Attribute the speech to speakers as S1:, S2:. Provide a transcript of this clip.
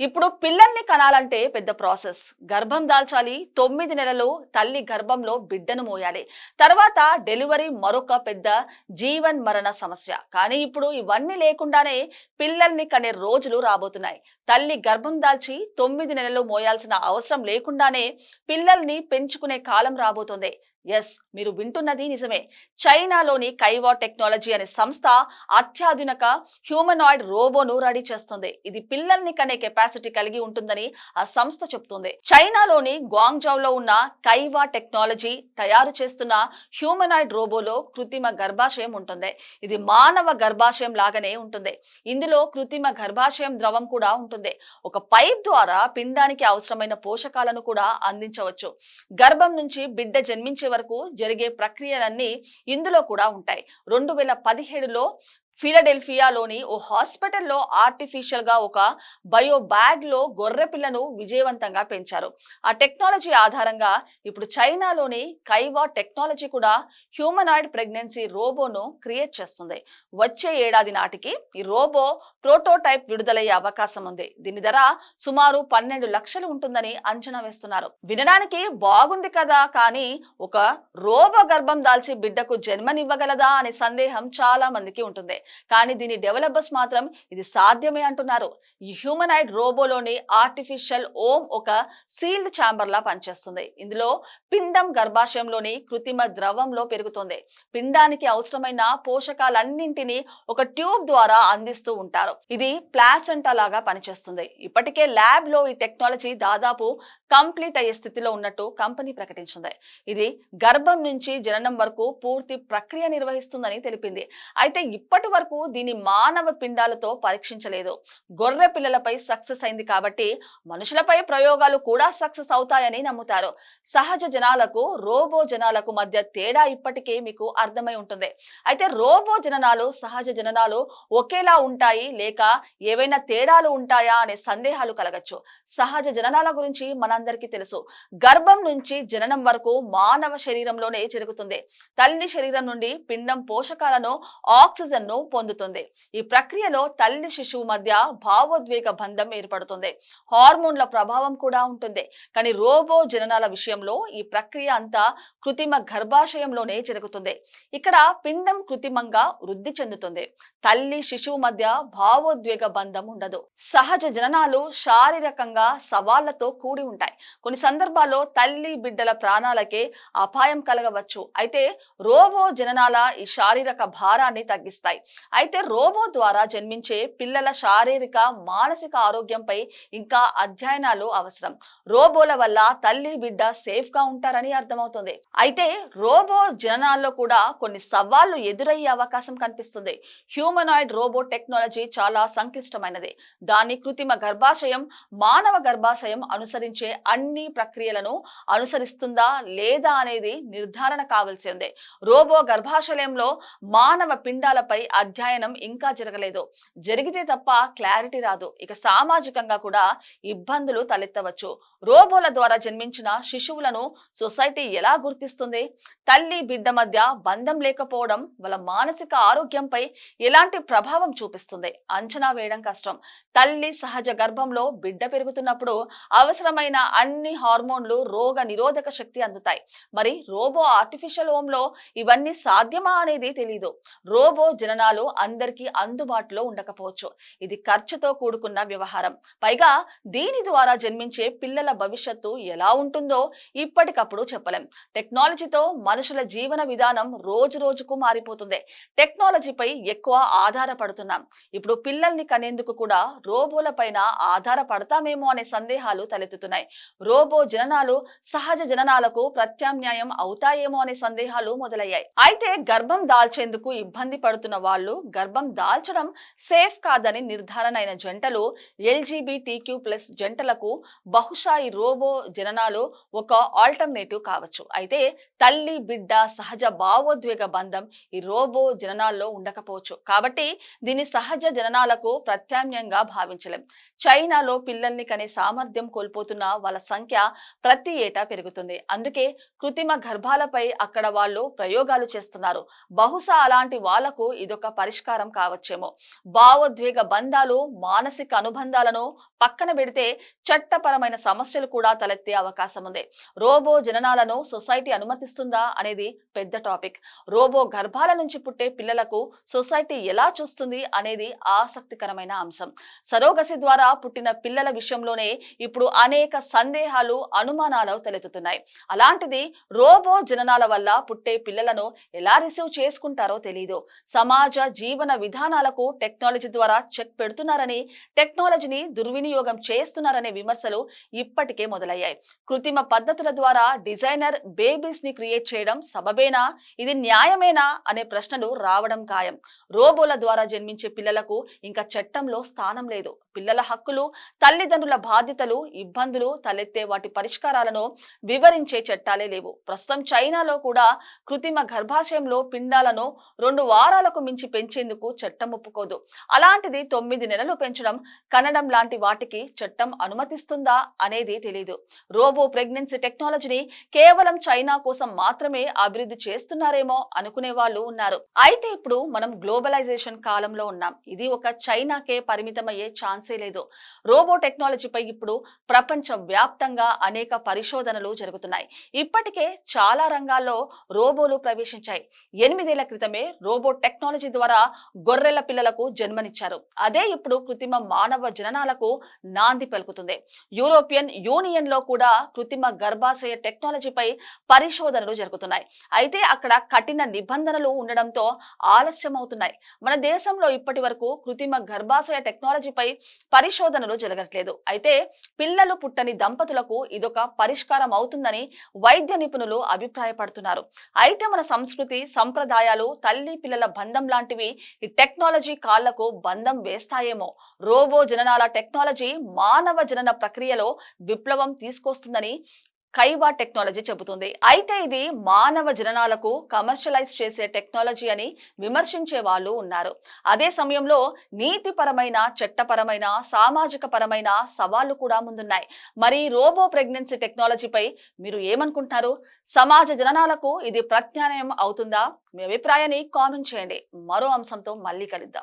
S1: ఇప్పుడు పిల్లల్ని కనాలంటే పెద్ద ప్రాసెస్. గర్భం దాల్చాలి తొమ్మిది నెలలు తల్లి గర్భంలో బిడ్డను మోయాలి. తర్వాత డెలివరీ మరొక పెద్ద జీవన్ మరణ సమస్య. కానీ ఇప్పుడు ఇవన్నీ లేకుండానే పిల్లల్ని కనే రోజులు రాబోతున్నాయి. తల్లి గర్భం దాల్చి తొమ్మిది నెలలు మోయాల్సిన అవసరం లేకుండానే పిల్లల్ని పెంచుకునే కాలం రాబోతుంది. ఎస్ మీరు వింటున్నది నిజమే. చైనాలోని కైవా టెక్నాలజీ అనే సంస్థ అత్యాధునిక హ్యూమనాయిడ్ రోబోను రెడీ చేస్తుంది. ఇది పిల్లల్ని కనే కెపాసిటీ కలిగి ఉంటుందని ఆ సంస్థ చెప్తుంది. చైనాలోని గ్వాంగ్జౌలో ఉన్న కైవా టెక్నాలజీ తయారు చేస్తున్న హ్యూమనాయిడ్ రోబోలో కృత్రిమ గర్భాశయం ఉంటుంది. ఇది మానవ గర్భాశయం లాగానే ఉంటుంది. ఇందులో కృత్రిమ గర్భాశయం ద్రవం కూడా ఉంటుంది. ఒక పైప్ ద్వారా పిండానికి అవసరమైన పోషకాలను కూడా అందించవచ్చు. గర్భం నుంచి బిడ్డ జన్మించే వరకు జరిగే ప్రక్రియలన్నీ ఇందులో కూడా ఉంటాయి. రెండు వేల పదిహేడులో ఫిలడెల్ఫియాలోని ఓ హాస్పిటల్లో ఆర్టిఫిషియల్గా ఒక బయో బ్యాగ్లో గొర్రె పిల్లను విజయవంతంగా పెంచారు. ఆ టెక్నాలజీ ఆధారంగా ఇప్పుడు చైనాలోని కైవా టెక్నాలజీ కూడా హ్యూమనాయిడ్ ప్రెగ్నెన్సీ రోబోను క్రియేట్ చేస్తుంది. వచ్చే ఏడాది నాటికి ఈ రోబో ప్రోటోటైప్ విడుదలయ్యే అవకాశం ఉంది. దీని ధర సుమారు పన్నెండు లక్షలు ఉంటుందని అంచనా వేస్తున్నారు. వినడానికి బాగుంది కదా కానీ ఒక రోబో గర్భం దాల్చి బిడ్డకు జన్మనివ్వగలదా అనే సందేహం చాలా మందికి ఉంటుంది. కానీ దీని డెవలపర్స్ మాత్రం ఇది సాధ్యమే అంటున్నారు. ఈ హ్యూమనైడ్ రోబోలోని ఆర్టిఫిషియల్ ఓమ్ ఒక సీల్డ్ ఛాంబర్ లా పనిచేస్తుంది. ఇందులో పిండం గర్భాశయంలోని కృత్రిమ ద్రవంలో పెరుగుతుంది. పిండానికి అవసరమైన పోషకాలన్నింటినీ ఒక ట్యూబ్ ద్వారా అందిస్తూ ఉంటారు. ఇది ప్లాసెంటా లాగా పనిచేస్తుంది. ఇప్పటికే ల్యాబ్లో ఈ టెక్నాలజీ దాదాపు కంప్లీట్ అయ్యే స్థితిలో ఉన్నట్టు కంపెనీ ప్రకటించింది. ఇది గర్భం నుంచి జననం వరకు పూర్తి ప్రక్రియ నిర్వహిస్తుందని తెలిపింది. అయితే ఇప్పటి వరకు దీని మానవ పిండాలతో పరీక్షించలేదు. గొర్రె పిల్లలపై సక్సెస్ అయింది కాబట్టి మనుషులపై ప్రయోగాలు కూడా సక్సెస్ అవుతాయని నమ్ముతారు. సహజ జనాలకు రోబో జనాలకు మధ్య తేడా ఇప్పటికే మీకు అర్థమై ఉంటుంది. అయితే రోబో జననాలు సహజ జననాలు ఒకేలా ఉంటాయి లేక ఏవైనా తేడాలు ఉంటాయా అనే సందేహాలు కలగచ్చు. సహజ జననాల గురించి మనందరికీ తెలుసు. గర్భం నుంచి జననం వరకు మానవ శరీరంలోనే జరుగుతుంది. తల్లి శరీరం నుండి పిండం పోషకాలను ఆక్సిజన్ను పొందుతుంది. ఈ ప్రక్రియలో తల్లి శిశువు మధ్య భావోద్వేగ బంధం ఏర్పడుతుంది. హార్మోన్ల ప్రభావం కూడా ఉంటుంది. కానీ రోబో జననాల విషయంలో ఈ ప్రక్రియ అంతా కృత్రిమ గర్భాశయంలోనే జరుగుతుంది. ఇక్కడ పిండం కృత్రిమంగా వృద్ధి చెందుతుంది. తల్లి శిశువు మధ్య భావోద్వేగ బంధం ఉండదు. సహజ జననాలు శారీరకంగా సవాళ్ళతో కూడి ఉంటాయి. కొన్ని సందర్భాల్లో తల్లి బిడ్డల ప్రాణాలకే అపాయం కలగవచ్చు. అయితే రోబో జననాల ఈ శారీరక భారాన్ని తగ్గిస్తాయి. అయితే రోబో ద్వారా జన్మించే పిల్లల శారీరక మానసిక ఆరోగ్యంపై ఇంకా అధ్యయనాలు అవసరం. రోబోల వల్ల తల్లి బిడ్డ సేఫ్గా ఉంటారని అర్థమవుతుంది. అయితే రోబో జననాల్లో కూడా కొన్ని సవాళ్ళు ఎదురయ్యే అవకాశం కనిపిస్తుంది. హ్యూమనాయిడ్ రోబో టెక్నాలజీ చాలా సంక్లిష్టమైనది. దాని కృత్రిమ గర్భాశయం మానవ గర్భాశయం అనుసరించే అన్ని ప్రక్రియలను అనుసరిస్తుందా లేదా అనేది నిర్ధారణ కావాల్సి ఉంది. రోబో గర్భాశయంలో మానవ పిండాలపై అధ్యయనం ఇంకా జరగలేదు. జరిగితే తప్ప క్లారిటీ రాదు. ఇక సామాజికంగా కూడా ఇబ్బందులు తలెత్తవచ్చు. రోబోల ద్వారా జన్మించిన శిశువులను సొసైటీ ఎలా గుర్తిస్తుంది? తల్లి బిడ్డ మధ్య బంధం లేకపోవడం వాళ్ళ మానసిక ఆరోగ్యంపై ఎలాంటి ప్రభావం చూపిస్తుంది? అంచనా వేయడం కష్టం. తల్లి సహజ గర్భంలో బిడ్డ పెరుగుతున్నప్పుడు అవసరమైన అన్ని హార్మోన్లు రోగ నిరోధక శక్తి అందుతాయి. మరి రోబో ఆర్టిఫిషియల్ హోమ్లో ఇవన్నీ సాధ్యమా అనేది తెలియదు రోబో జననాలు అందరికీ అందుబాటులో ఉండకపోవచ్చు. ఇది ఖర్చుతో కూడుకున్న వ్యవహారం. పైగా దీని ద్వారా జన్మించే పిల్లల భవిష్యత్తు ఎలా ఉంటుందో ఇప్పటికప్పుడు చెప్పలేం. టెక్నాలజీతో మనుషుల జీవన విధానం రోజు రోజుకు మారిపోతుంది. టెక్నాలజీపై ఎక్కువ ఆధారపడుతున్నాం. ఇప్పుడు పిల్లల్ని కనేందుకు కూడా రోబోల పైన ఆధారపడతామేమో అనే సందేహాలు తలెత్తుతున్నాయి. రోబో జననాలు సహజ జననాలకు ప్రత్యామ్నాయం అవుతాయేమో అనే సందేహాలు మొదలయ్యాయి. అయితే గర్భం దాల్చేందుకు ఇబ్బంది పడుతున్న వాళ్ళు గర్భం దాల్చడం సేఫ్ కాదని నిర్ధారణ అయిన జంటలు ఎల్జీబీటీక్యూ ప్లస్ జంటలకు బహుశా ఈ రోబో జననాలు ఒక ఆల్టర్నేటివ్ కావచ్చు. అయితే తల్లి బిడ్డ సహజ భావోద్వేగ బంధం ఈ రోబో జననాల్లో ఉండకపోవచ్చు. కాబట్టి దీని సహజ జననాలకు ప్రత్యామ్నాయంగా భావించలేం. చైనాలో పిల్లల్ని కనే సామర్థ్యం కోల్పోతున్న వాళ్ళ సంఖ్య ప్రతి ఏటా పెరుగుతుంది. అందుకే కృత్రిమ గర్భాలపై అక్కడ వాళ్ళు ప్రయోగాలు చేస్తున్నారు. బహుశా అలాంటి వాళ్ళకు ఇదొక ఒక పరిష్కారం కావచ్చేమో. భావోద్వేగ బంధాలు మానసిక అనుబంధాలను పక్కన పెడితే చట్టపరమైన సమస్యలు కూడా తలెత్తే అవకాశం ఉంది రోబో జననాలను సొసైటీ అనుమతిస్తుందా అనేది పెద్ద టాపిక్. రోబో గర్భాల నుంచి పుట్టే పిల్లలకు సొసైటీ ఎలా చూస్తుంది అనేది ఆసక్తికరమైన అంశం. సరోగసి ద్వారా పుట్టిన పిల్లల విషయంలోనే ఇప్పుడు అనేక సందేహాలు అనుమానాలు తలెత్తుతున్నాయి. అలాంటిది రోబో జననాల వల్ల పుట్టే పిల్లలను ఎలా రిసీవ్ చేసుకుంటారో తెలియదు సమాజ జీవన విధానాలకు టెక్నాలజీ ద్వారా చెక్ పెడుతున్నారని టెక్నాలజీని దుర్వినియోగం చేస్తున్నారనే విమర్శలు ఇప్పటికే మొదలయ్యాయి. కృత్రిమ పద్ధతుల ద్వారా డిజైనర్ బేబీస్ని క్రియేట్ చేయడం సబబేనా? ఇది న్యాయమేనా? అనే ప్రశ్నలు రావడం ఖాయం. రోబోల ద్వారా జన్మించే పిల్లలకు ఇంకా చట్టంలో స్థానం లేదు. పిల్లల హక్కులు తల్లిదండ్రుల బాధ్యతలు ఇబ్బందులు తలెత్తే వాటి పరిష్కారాలను వివరించే చట్టాలే లేవు. ప్రస్తుతం చైనాలో కూడా కృత్రిమ గర్భాశయంలో పిండాలను రెండు వారాలకు మించి పెంచేందుకు చట్టం ఒప్పుకోదు. అలాంటిది తొమ్మిది నెలలు పెంచడం కనడం లాంటి వాటికి చట్టం అనుమతిస్తుందా అనేది తెలియదు రోబో ప్రెగ్నెన్సీ టెక్నాలజీని కేవలం చైనా కోసం మాత్రమే అభివృద్ధి చేస్తున్నారేమో అనుకునే వాళ్ళు ఉన్నారు. అయితే ఇప్పుడు మనం గ్లోబలైజేషన్ కాలంలో ఉన్నాం. ఇది ఒక చైనాకే పరిమితమయ్యే ఛాన్సే లేదు. రోబో టెక్నాలజీపై ఇప్పుడు ప్రపంచ వ్యాప్తంగా అనేక పరిశోధనలు జరుగుతున్నాయి. ఇప్పటికే చాలా రంగాల్లో రోబోలు ప్రవేశించాయి. ఎనిమిదేళ్ళ క్రితమే రోబో టెక్నాలజీ ద్వారా గొర్రెల పిల్లలకు జన్మనిచ్చారు. అదే ఇప్పుడు కృత్రిమ మానవ జననాలకు నాంది పలుకుతుంది. యూరోపియన్ యూనియన్లో కూడా కృత్రిమ గర్భాశయ టెక్నాలజీపై పరిశోధనలు జరుగుతున్నాయి. అయితే అక్కడ కఠిన నిబంధనలు ఉండడంతో ఆలస్యం అవుతున్నాయి మన దేశంలో ఇప్పటి వరకు కృత్రిమ గర్భాశయ టెక్నాలజీపై పరిశోధనలు జరగట్లేదు. అయితే పిల్లలు పుట్టని దంపతులకు ఇదొక పరిష్కారం అవుతుందని వైద్య నిపుణులు అభిప్రాయపడుతున్నారు. అయితే మన సంస్కృతి సంప్రదాయాలు తల్లి పిల్లల బంధం లాంటివి ఈ టెక్నాలజీ కాళ్ళకు బంధం వేస్తాయేమో. రోబో జననాల టెక్నాలజీ మానవ జనన ప్రక్రియలో విప్లవం తీసుకొస్తుందని కైవా టెక్నాలజీ చెబుతుంది. అయితే ఇది మానవ జననాలకు కమర్షియలైజ్ చేసే టెక్నాలజీ అని విమర్శించే వాళ్ళు ఉన్నారు. అదే సమయంలో నీతిపరమైన చట్టపరమైన సామాజిక పరమైన సవాళ్ళు కూడా ముందున్నాయి. మరి రోబో ప్రెగ్నెన్సీ టెక్నాలజీపై మీరు ఏమనుకుంటున్నారు? సమాజ జననాలకు ఇది ప్రత్యామ్నాయం అవుతుందా? మీ అభిప్రాయాన్ని కామెంట్ చేయండి. మరో అంశంతో మళ్ళీ కలుద్దాం.